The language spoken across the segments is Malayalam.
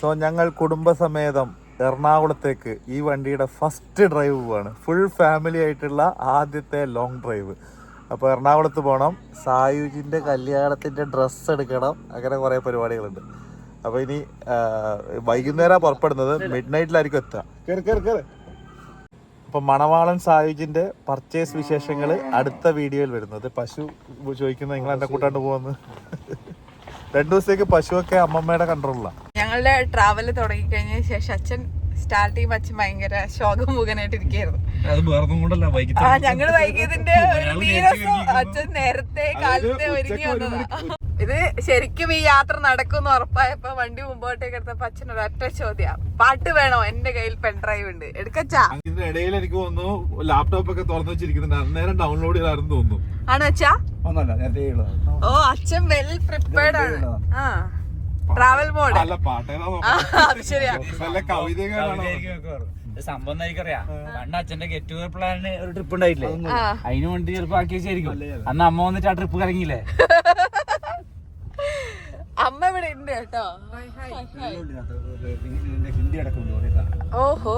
സോ ഞങ്ങൾ കുടുംബസമേതം എറണാകുളത്തേക്ക് ഈ വണ്ടിയുടെ ഫസ്റ്റ് ഡ്രൈവ് പോവാണ്. ഫുൾ ഫാമിലി ആയിട്ടുള്ള ആദ്യത്തെ ലോങ് ഡ്രൈവ് അപ്പോൾ എറണാകുളത്ത് പോകണം സായുജിന്റെ കല്യാണത്തിന്റെ ഡ്രസ്സ് എടുക്കണം. അങ്ങനെ കുറേ പരിപാടികളുണ്ട്. അപ്പോൾ ഇനി വൈകുന്നേരം പുറപ്പെടുന്നത്. മിഡ് നൈറ്റിലായിരിക്കും എത്തുക അപ്പോൾ മണവാളൻ സായുജിന്റെ പർച്ചേസ് വിശേഷങ്ങൾ അടുത്ത വീഡിയോയിൽ വരുന്നത്. പശു ചോദിക്കുന്നത് നിങ്ങൾ എന്നെ കൂട്ടാണ്ട് പോകുന്നത് രണ്ടു ദിവസത്തേക്ക് പശുവൊക്കെ അമ്മമ്മയുടെ കൺട്രോളിലാണ് ഞങ്ങളുടെ തുടങ്ങി തുടങ്ങിക്കഴിഞ്ഞ ശേഷം അച്ഛൻ സ്റ്റാർട്ട് ചെയ്യുമ്പോൾ അച്ഛൻ ഭയങ്കര ശോകമുഖനായിട്ട് ഇരിക്കുകയായിരുന്നു അത് വേറൊന്നും കൊണ്ടല്ല ആ ഞങ്ങൾ വൈകിയതിന്റെ ഒരു അച്ഛൻ നേരത്തെ കാലത്തെ ഒരുങ്ങി വന്നതാ. ഇത് ശരിക്കും ഈ യാത്ര നടക്കുമെന്ന് ഉറപ്പായപ്പോ വണ്ടി മുമ്പോട്ടേക്ക് എടുത്തപ്പോ അച്ഛൻ ഒരൊറ്റ ചോദ്യം. പാട്ട് വേണോ? എന്റെ കയ്യിൽ പെൺഡ്രൈവ് ഉണ്ട്. എടുക്കച്ചാ. ഇതിന്റെ ഇടയിൽ എനിക്ക് തോന്നുന്നു ലാപ്ടോപ്പ് ഒക്കെ തുറന്നു വെച്ചിരിക്കുന്നുണ്ട്. അന്നേരം ഡൗൺലോഡ് ചെയ്തായിരുന്നു തോന്നുന്നു. ആണോ അച്ഛാ? ഒന്നല്ല നേരത്തെ ഉള്ളത് ഓ അച്ഛൻ വെൽ പ്രിപ്പയർഡ് ആണ്. ആ. ട്രാവൽ മോഡ് അല്ല പാട്ടേതാ അത് ശരിയാ. നല്ല കവിതകളാണോ സംഭവം എനിക്കറിയാം? പണ്ട് അച്ഛന്റെ ഗെറ്റ് ടുഗർ പ്ലാനിന് ഒരു ട്രിപ്പ് ഉണ്ടായില്ലേ അതിനു വേണ്ടി ചിലപ്പോ ആക്കി വെച്ചായിരിക്കും അന്ന് അമ്മ വന്നിട്ട് ആ ട്രിപ്പ് കറങ്ങിയില്ലേ? അമ്മ ഇവിടെ ഉണ്ട് കേട്ടോ. ഓഹോ.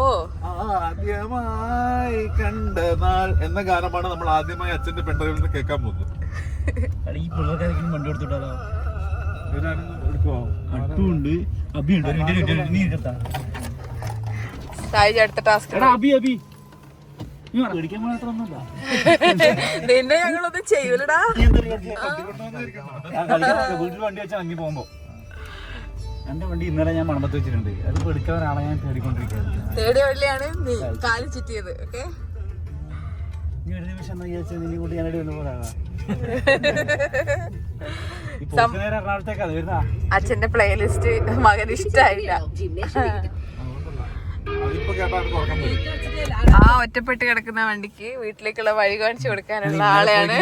ആദ്യമായി കണ്ട നാൾ എന്ന ഗാനമാണ് നമ്മൾ ആദ്യമായി അച്ഛന്റെ പെണ്ടറിൽ നിന്ന് കേൾക്കാൻ പോകുന്നത്. ഈ പിള്ളേർക്കാരെങ്കിലും വണ്ടി കൊടുത്തിട്ടാലോ എടുത്തിട്ടാലോ അട്ടുണ്ട് minute, ഒരു നീ എടുത്താ. സായിജ് അടുത്ത ടാസ്ക് അബി അബി. നിന്നെ ഞങ്ങളൊന്നും ചെയ്യൂലടാ. വീട്ടിൽ വണ്ടി വെച്ചാൽ അങ്ങി പോകുമ്പോ. എന്റെ വണ്ടി ഇന്നലെ ഞാൻ മണമ്പത്ത് വെച്ചിട്ടുണ്ട്. അത് ഒരാളെ ഞാൻ തേടിക്കൊണ്ടിരിക്കുന്നത്. തേടിയ വള്ളിയാണ് നീ കാൽ ചുറ്റിയത് ഓക്കെ? നീ ഒരു നിമിഷം എന്താ വിചാരിച്ചത് നിന്നെ കൂട്ടി ഞാനടി വന്നു പോകാം അച്ഛന്റെ പ്ലേലിസ്റ്റ് മകന് ഇഷ്ടായില്ല ആ ഒറ്റപ്പെട്ട് കിടക്കുന്ന വണ്ടിക്ക് വീട്ടിലേക്കുള്ള വഴി കാണിച്ചു കൊടുക്കാനുള്ള ആളെയാണ്.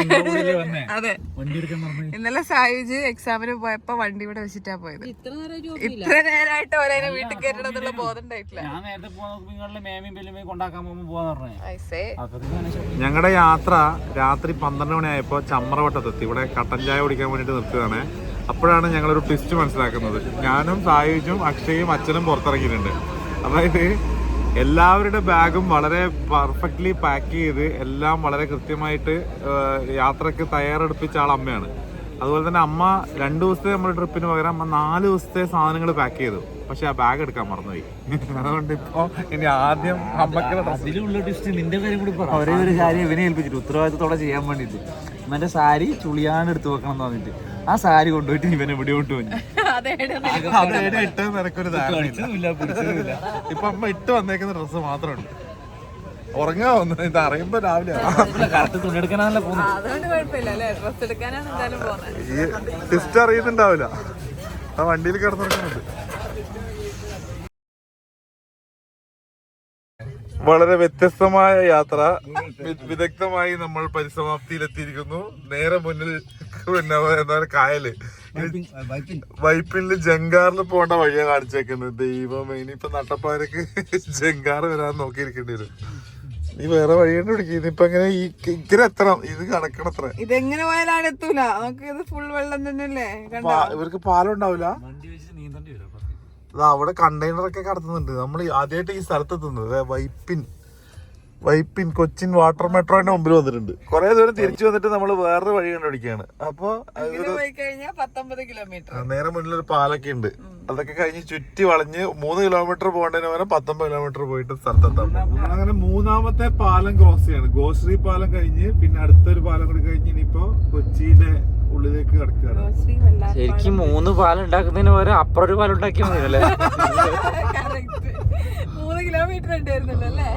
അതെ. വണ്ടി എടുക്കാൻ പറഞ്ഞു ഇന്നലെ സായുജ് എക്സാമിന് പോയപ്പോ വണ്ടി ഇവിടെ വെച്ചിട്ടാ പോയത്. ഇത്ര നേരമായിട്ട് ഓരോ വീട്ടിൽ കയറണമെന്നുള്ള എന്നുള്ള ബോധം ഉണ്ടായിട്ടില്ല. ഞങ്ങളുടെ യാത്ര രാത്രി പന്ത്രണ്ട് മണിയായപ്പോൾ ചമ്രവട്ടത്തെത്തി. ഇവിടെ കട്ടൻ ചായ കുടിക്കാൻ വേണ്ടിട്ട് നിർത്തുകയാണ് അപ്പോഴാണ് ഞങ്ങളൊരു ട്വിസ്റ്റ് മനസ്സിലാക്കുന്നത്. ഞാനും സായുജും അക്ഷയും അച്ഛനും പുറത്തിറങ്ങിയിട്ടുണ്ട്. അതായത് എല്ലാവരുടെ ബാഗും വളരെ പെർഫെക്റ്റ്ലി പാക്ക് ചെയ്ത് എല്ലാം വളരെ കൃത്യമായിട്ട് യാത്രയ്ക്ക് തയ്യാറെടുപ്പിച്ച ആൾ അമ്മയാണ്. അതുപോലെ തന്നെ അമ്മ രണ്ട് ദിവസത്തെ നമ്മുടെ ട്രിപ്പിന് പകരം അമ്മ നാല് ദിവസത്തെ സാധനങ്ങൾ പാക്ക് ചെയ്തു. പക്ഷെ ആ ബാഗ് എടുക്കാൻ മറന്നുപോയി. അതുകൊണ്ട് ഇപ്പോ ഇനി ആദ്യം അമ്മക്കുള്ള നിന്റെ കാര്യം കൂടി പറ. ഒരേ ഒരു കാര്യം ഇവനെ ഏൽപ്പിച്ചിട്ട് ഉത്തരവാദിത്തത്തോടെ ചെയ്യാൻ വേണ്ടിട്ട് ഇവന്റെ സാരി ചുളിയാണ്ട് എടുത്തു വെക്കണം എന്ന് പറഞ്ഞിട്ട്. ആ സാരി കൊണ്ടുപോയിട്ട് ഇവൻ എവിടെ കൊണ്ട് പോയി അതേടെ ഇട്ട് നിനക്കൊരു ധാരണയില്ല. ഇപ്പൊ അമ്മ ഇട്ട് വന്നേക്കുന്ന ഡ്രസ്സ് മാത്രമുണ്ട്. ഉറങ്ങാ വന്നു ഇത് അറിയുമ്പോ രാവിലെ ഈ ടിസ്റ്റ് അറിയുന്നുണ്ടാവില്ല. ആ വണ്ടിയിൽ കിടന്നിറങ്ങുന്നുണ്ട്. വളരെ വ്യത്യസ്തമായ യാത്ര. വിദഗ്ധമായി നമ്മൾ പരിസമാപ്തിയിലെത്തിയിരിക്കുന്നു. നേരെ മുന്നിൽ പിന്നെ എന്താണ് കായൽ. വൈപ്പിനിൽ ജങ്കാറിൽ പോകേണ്ട വഴിയാണ് കാണിച്ചേക്കുന്നത് ദൈവം ഇനിയിപ്പൊ നട്ടപ്പാരക്ക് ജങ്കാർ വരാൻ നോക്കിയിരിക്കേണ്ടി വരും. നീ വേറെ വഴിയുണ്ട് പിടിക്കും ഇപ്പൊ എങ്ങനെ ഈ ഇക്കരെ എത്തണം. ഇത് കണക്കണത്ര. ഇതെങ്ങനെ പോയാലാണ് എത്തൂല നമുക്ക് ഇത് ഫുൾ വെള്ളം തന്നെയല്ലേ? കണ്ടോ? ഇവർക്ക് പാലം അവിടെ കണ്ടെയ്നർ ഒക്കെ കടത്തുന്നുണ്ട്. നമ്മൾ ആദ്യമായിട്ട് ഈ സ്ഥലത്ത് എത്തുന്നത്. ദേ വൈപ്പിൻ. വൈപ്പിൻ കൊച്ചിൻ വാട്ടർ മെട്രോന്റെ മുമ്പിൽ വന്നിട്ടുണ്ട്. കുറെ ദൂരം തിരിച്ചു വന്നിട്ട് നമ്മൾ വേറൊരു വഴി കണ്ടുപിടിക്കുകയാണ്. അപ്പൊ നേരെ മുന്നിൽ ഒരു പാലൊക്കെ ഉണ്ട്. അതൊക്കെ കഴിഞ്ഞ് ചുറ്റി വളഞ്ഞ് മൂന്ന് കിലോമീറ്റർ പോകേണ്ടതിന് പകരം പത്തൊമ്പത് കിലോമീറ്റർ പോയിട്ട് സ്ഥലത്തെത്താം. അങ്ങനെ മൂന്നാമത്തെ പാലം ക്രോസ് ചെയ്യാണ്. ഗോശ്രീ പാലം കഴിഞ്ഞ് പിന്നെ അടുത്തൊരു പാലം കൂടി കഴിഞ്ഞ് ഇനിയിപ്പോ കൊച്ചിയിലെ ഉള്ളിലേക്ക് കിടക്കുകയാണ്. ശരിക്കും മൂന്ന് പാലുണ്ടാക്കുന്നതിന് പകരം അപ്പുറം ഒരു പാലം ഉണ്ടാക്കിയാൽ മതി അല്ലേ? മൂന്ന് കിലോമീറ്റർ ഉണ്ടായിരുന്നല്ലോ അല്ലേ?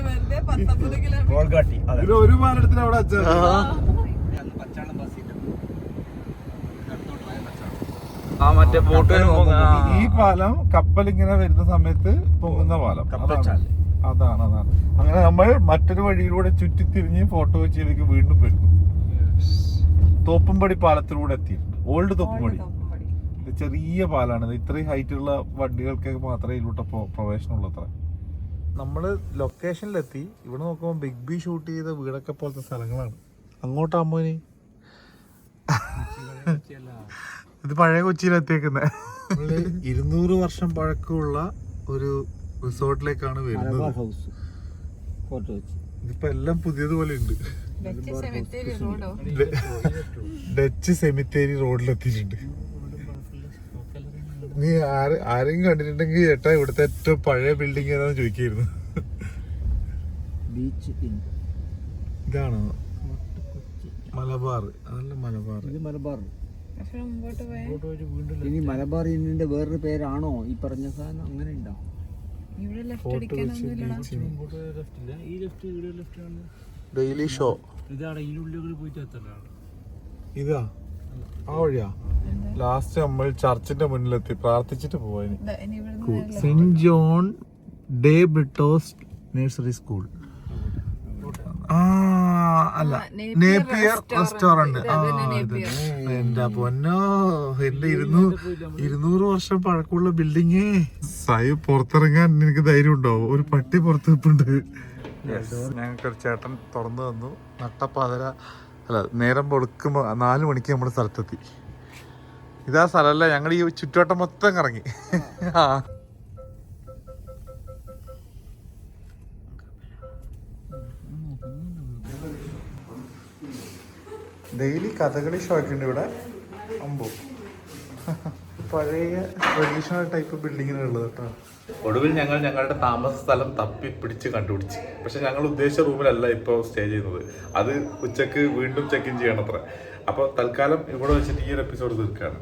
വെറുതെ പത്തൊമ്പത് കിലോമീറ്റർ ഒരു പാലത്തിന് അവിടെ ആ. മറ്റേ ബോട്ട് ഈ പാലം കപ്പൽ ഇങ്ങനെ വരുന്ന സമയത്ത് പോകുന്ന പാലം. അതാണ്. അതാണ് അങ്ങനെ നമ്മൾ മറ്റൊരു വഴിയിലൂടെ ചുറ്റിത്തിരിഞ്ഞ് ഫോട്ടോ കൊച്ചിയിലേക്ക് വീണ്ടും വരുന്നു. തോപ്പുംപടി പാലത്തിലൂടെ എത്തിയിട്ടുണ്ട് ഓൾഡ് തോപ്പുംപടി ഇത് ചെറിയ പാലാണ്. ഇത് ഇത്രയും ഹൈറ്റ് ഉള്ള വണ്ടികൾക്ക് മാത്രമേ ഇതിലൂടെ പ്രൊ- പ്രവേശനമുള്ളൂ അത്ര നമ്മൾ ലൊക്കേഷനിലെത്തി. ഇവിടെ നോക്കുമ്പോൾ ബിഗ് ബി ഷൂട്ട് ചെയ്ത വീടൊക്കെ പോലത്തെ സ്ഥലങ്ങളാണ്. അങ്ങോട്ടാകുമ്പോൾ ഇനി? ഇത് പഴയ കൊച്ചിയിലെത്തിയേക്കുന്നത് ഇരുന്നൂറ് വർഷം പഴക്കമുള്ള ഒരു റിസോർട്ടിലേക്കാണ് വരുന്നത്. ഇതിപ്പോ എല്ലാം പുതിയതുപോലെ ഉണ്ട്. ഡച്ച് സെമിത്തേരി റോഡോ ഡച്ച് സെമിത്തേരി റോഡിലെത്തിയിട്ടുണ്ട് നീ ആര് ആരെങ്കിലും കണ്ടിട്ടുണ്ടെങ്കിൽ ഏട്ടാ ഇവിടുത്തെ ഏറ്റവും പഴയ ബിൽഡിംഗ് ഏതാന്ന് ചോദിക്കായിരുന്നു. ബീച്ച് ഇൻ ഇതാണോ? മലബാർ. അതല്ല മലബാർ. ഇത് മലബാർ. ഇനി മലബാർ ഇന്നിന്റെ വേറൊരു പേരാണോ? ഈ പറഞ്ഞ സാധനം അങ്ങനെ ഉണ്ടോ? ഇവിടെ ലെഫ്റ്റ് ഈ ലെഫ്റ്റ് ഇവിടെ ലെഫ്റ്റ് ഇതിനുള്ളിൽ പോയിട്ട് ഷോ ഇതാ. ആ വഴിയാ. ലാസ്റ്റ് നമ്മൾ ചർച്ചിന്റെ മുന്നിലെത്തി. പ്രാർത്ഥിച്ചിട്ട് പോവാന് saint John de Britto's nursery school ആ അല്ല. നേപ്പിയർ റെസ്റ്റോറന്റ് എന്റെ പൊന്നോ? എന്റെ ഇരുന്നൂറ് ഇരുന്നൂറ് വർഷം പഴക്കമുള്ള ബിൽഡിങ് സായി പുറത്തിറങ്ങാൻ എനിക്ക് ധൈര്യം ഉണ്ടോ ഒരു പട്ടി പുറത്ത് നിൽപ്പുണ്ട് ഞങ്ങൾക്ക് ഒരു ചേട്ടൻ തുറന്നു തന്നു. നട്ടപ്പാതര അല്ല നേരം പൊടുക്കുമ്പോൾ നാല് മണിക്ക് നമ്മുടെ സ്ഥലത്തെത്തി. ഇതാ സ്ഥലമല്ല? ഞങ്ങൾ ഈ ചുറ്റുവട്ടം മൊത്തം കറങ്ങി. ആ. ഡെയിലി കഥകളി ഷോ ഒക്കെ ഉണ്ട് ഇവിടെ. അമ്പോ. പഴയ ട്രഡീഷണൽ ടൈപ്പ് ബിൽഡിങ്ങിനുള്ളത് കേട്ടോ ഒടുവിൽ ഞങ്ങൾ ഞങ്ങളുടെ താമസ സ്ഥലം തപ്പി പിടിച്ച് കണ്ടുപിടിച്ച്. പക്ഷെ ഞങ്ങൾ ഉദ്ദേശിച്ച റൂമിലല്ല ഇപ്പോൾ സ്റ്റേ ചെയ്യുന്നത്. അത് ഉച്ചയ്ക്ക് വീണ്ടും ചെക്ക് ഇൻ ചെയ്യണത്ര. അപ്പോൾ തൽക്കാലം ഇവിടെ വെച്ചിട്ട് ഈ ഒരു എപ്പിസോഡ് തീർക്കുകയാണ്.